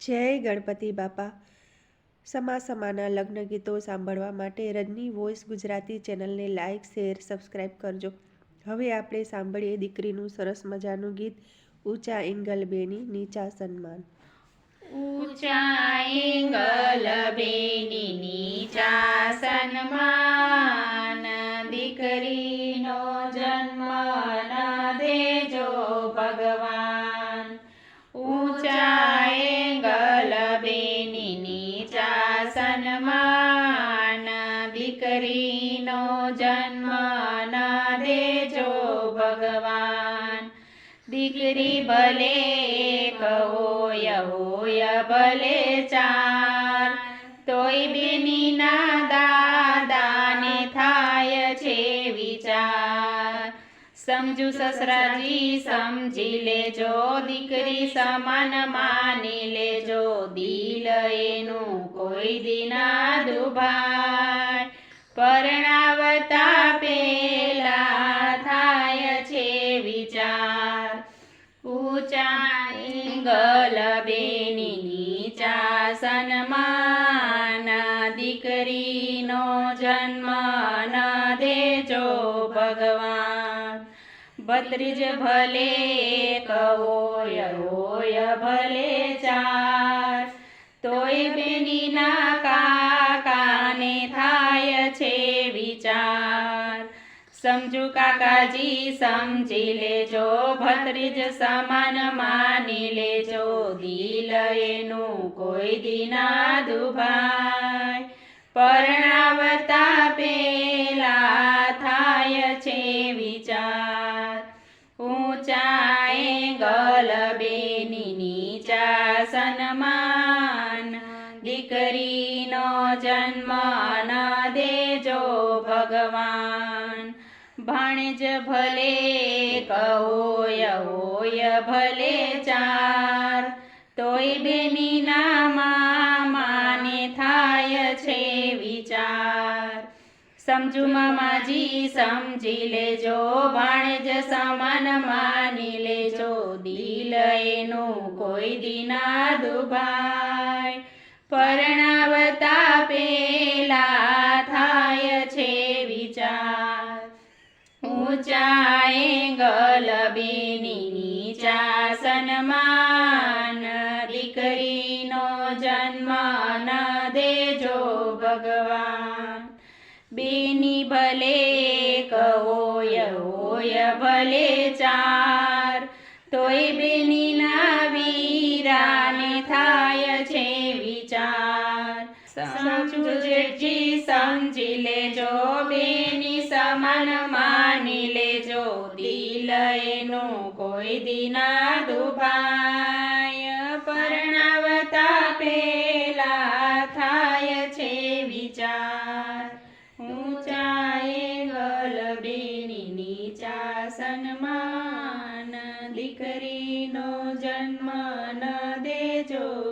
જય ગણપતિ બાપા. સમા સમાના લગ્ન ગીતો સાંભળવા માટે રજની વોઇસ ગુજરાતી ચેનલને લાઇક શેર સબસ્ક્રાઈબ કરજો. હવે આપણે સાંભળીએ દીકરીનું સરસ મજાનું ગીત, ઊંચા એંગલ બેની નીચા સન્માન. ઊંચાઈ ગલબેની નીચા સન્માન. દીકરીનો જન્મ ન દેજો ભગવાન. સન્માન દીકરીનો જન્મ ન દેજો ભગવાન. દીકરી ભલે એક હોય ભલે ચાર, તોય બેનીના દાદાને થાય છે વિચાર. સમજુ સસરાજી, સમજી લેજો, દીકરી સમાન માની લેજો દિલ એનું કોઈ દિના દુભાય. પરણાવતા પેલા થાય છે વિચાર. ઊંચા એંગલ બેની નીચા સન્માન દીકરીનો જન્મ ન દેજો ભગવાન. ભત્રીજ ભલે કવોય હોય ભલે સમજુ કાકાજી, સમજી લેજો, ભત્રીજ સમાન માની લેજો, દિલ એનું કોઈ દિના દુભાય. પરણાવતા પેલા થાય છે વિચાર. ઊંચા એંગલ બેની નીચા સન્માન. દીકરીનો જન્મ ન દેજો ભગવાન. ભાણેજ ભલે કહોય, હોય ભલે ચાર. તોય બેનીના મામાને થાય છે વિચાર. સમજુ મામાજી, સમજી લેજો, ભાણેજ સમાન માની લેજો. દિલ એનું કોઈ દિના દુભાય. પરણાવતા બેની નીચા સન્માન દીકરીનો જન્મ ન દેજો ભગવાન. બેની ભલે કહોય હોય ભલે ચાર, તોય બેની ના વીરાને થાય છે વિચાર. સમજુ સમજી લેજો બેની સમાન માની લેજો, દિલ એનું કોઈ દિના દુભાય. પરણાવતા પેલા થાય છે વિચાર. ઊંચાએ ગલબેની નીચા સન્માન. દીકરીનો જન્મ ન દેજો